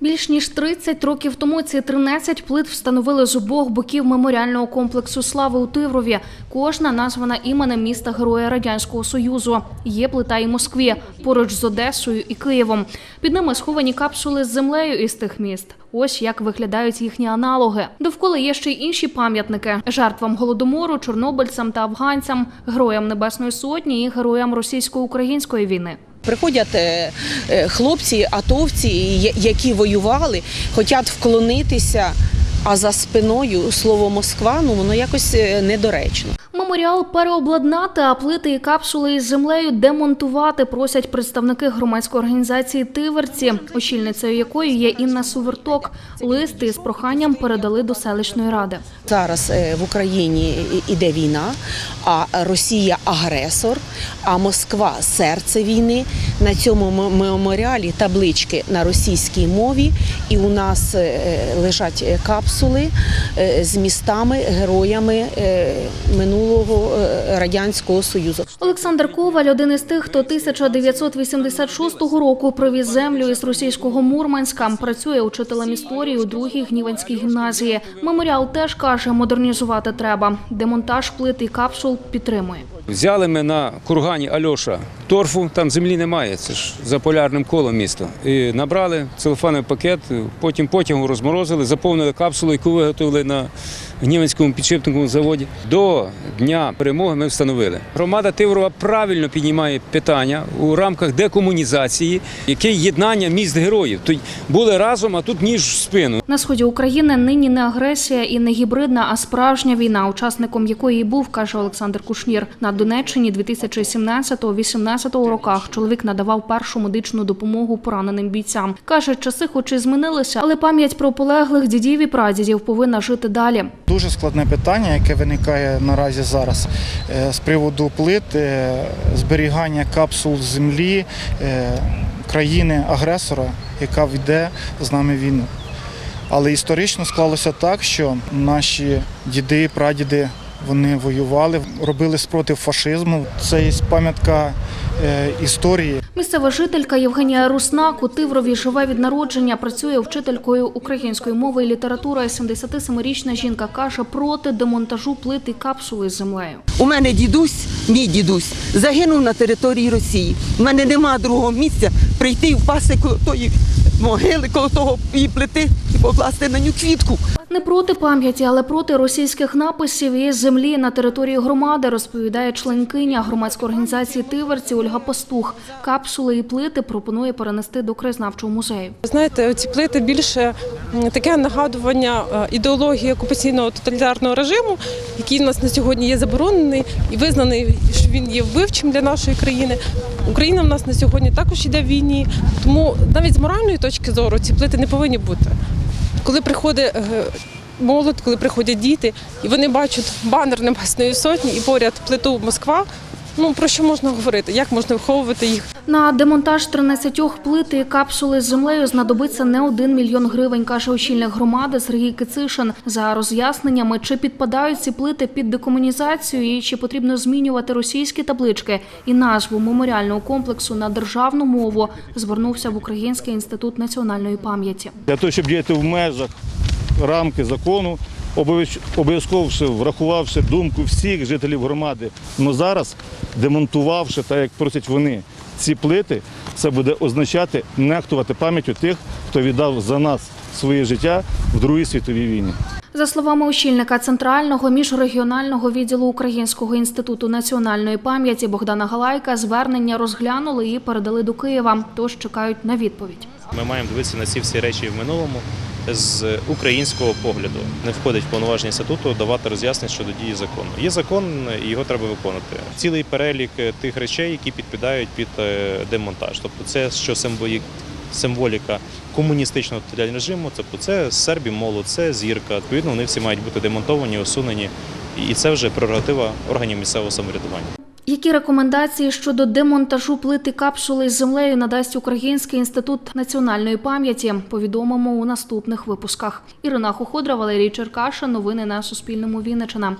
Більш ніж 30 років тому ці 13 плит встановили з обох боків меморіального комплексу слави у Тиврові. Кожна названа іменем міста Героя Радянського Союзу. Є плита і Москві поруч з Одесою і Києвом. Під ними сховані капсули з землею із тих міст. Ось як виглядають їхні аналоги. Довкола є ще й інші пам'ятники жертвам голодомору, чорнобильцям та афганцям, героям Небесної Сотні і героям російсько-української війни. Приходять е, е, хлопці, атовці, які воювали, хочуть вклонитися, а за спиною слово Москва ну воно якось е, недоречно. Меморіал переобладнати, а плити і капсули із землею демонтувати просять представники громадської організації Тиверці, очільницею якої є Інна Суверток. Лист із проханням передали до селищної ради. Зараз е, в Україні іде війна, а Росія агресор, а Москва серце війни. На цьому меморіалі таблички на російській мові, і у нас е, лежать капсули е, з містами, героями е, минулого е, радянського союзу. Олександр Коваль один із тих, хто 1986 року привіз землю із російського Мурманська. Працює учителем історії у другій гніванській гімназії. Меморіал теж каже, модернізувати треба. Демонтаж плит і капсул підтримує. Взяли ми на кургані Альоша торфу, там землі немає, це ж за полярним колом місто. І набрали целофановий пакет, потім потягом розморозили, заповнили капсулу, яку виготовили на Гнівенському підшипниковому заводі. До дня перемоги ми встановили. Громада Тиврова правильно піднімає питання у рамках декомунізації, яке єднання міст героїв. Тут були разом, а тут ніж в спину. На сході України нині не агресія і не гібридна, а справжня війна, учасником якої і був, каже Олександр Кушнір. На Донеччині 2017-18 роках чоловік надавав першу медичну допомогу пораненим бійцям. каже, часи, хоч і змінилися, але пам'ять про полеглих дідів і прадідів повинна жити далі. Дуже складне питання, яке виникає наразі зараз е, з приводу плит, зберігання капсул землі е, країни-агресора, яка веде з нами війну. Але історично склалося так, що наші діди прадіди вони воювали, робили спротив фашизму. Це є пам'ятка е, історії. Місцева жителька Євгенія Руснак у Тиврові живе від народження, працює вчителькою української мови і літератури. 77-річна жінка каже проти демонтажу плит і капсули з землею. У мене дідусь, мій дідусь, загинув на території Росії. У мене нема другого місця прийти і впасти коло тої могили, коло того її плити і покласти на ню квітку. Не проти пам'яті, але проти російських написів і землі на території громади, розповідає членкиня громадської організації Тиверці Ольга Пастух. Капсули і плити пропонує перенести до краєзнавчого музею. Знаєте, ці плити більше таке нагадування е, ідеології окупаційного тоталітарного режиму, який в нас на сьогодні є заборонений і визнаний, що він є вбивчим для нашої країни. Україна в нас на сьогодні також йде в війні, тому навіть з моральної точки зору ці плити не повинні бути. Коли приходить е, молодь, коли приходять діти, і вони бачать банер Небесної сотні і поряд плиту Москва. Ну про що можна говорити? Як можна виховувати їх? На демонтаж 13 плит і капсули з землею знадобиться не один мільйон гривень, каже очільник громади Сергій Кицишин. За роз'ясненнями, чи підпадають ці плити під декомунізацію і чи потрібно змінювати російські таблички і назву меморіального комплексу на державну мову, звернувся в Український інститут національної пам'яті. Для того, щоб діяти в межах рамки закону, обов'язково врахувавши думку всіх жителів громади. але зараз, демонтувавши, так як просять вони, ці плити, це буде означати нехтувати пам'яттю тих, хто віддав за нас своє життя в Другій світовій війні. За словами очільника центрального міжрегіонального відділу Українського інституту національної пам'яті Богдана Галайка, звернення розглянули і передали до Києва, тож чекають на відповідь. Ми маємо дивитися на ці всі речі в минулому з українського погляду. Не входить в повноваження інституту давати роз'яснення щодо дії закону. Є закон, і його треба виконати. Цілий перелік е, тих речей, які підпадають під е, демонтаж. Тобто, це що символі- символіка комуністичного режиму, тобто це сербі молот, це зірка. Відповідно, вони всі мають бути демонтовані, усунені, і це вже прерогатива органів місцевого самоврядування. Які рекомендації щодо демонтажу плити капсули з землею надасть Український інститут національної пам'яті? Повідомимо у наступних випусках. Ірина Хоходра, Валерій Черкаша. Новини на Суспільному. Вінниччина.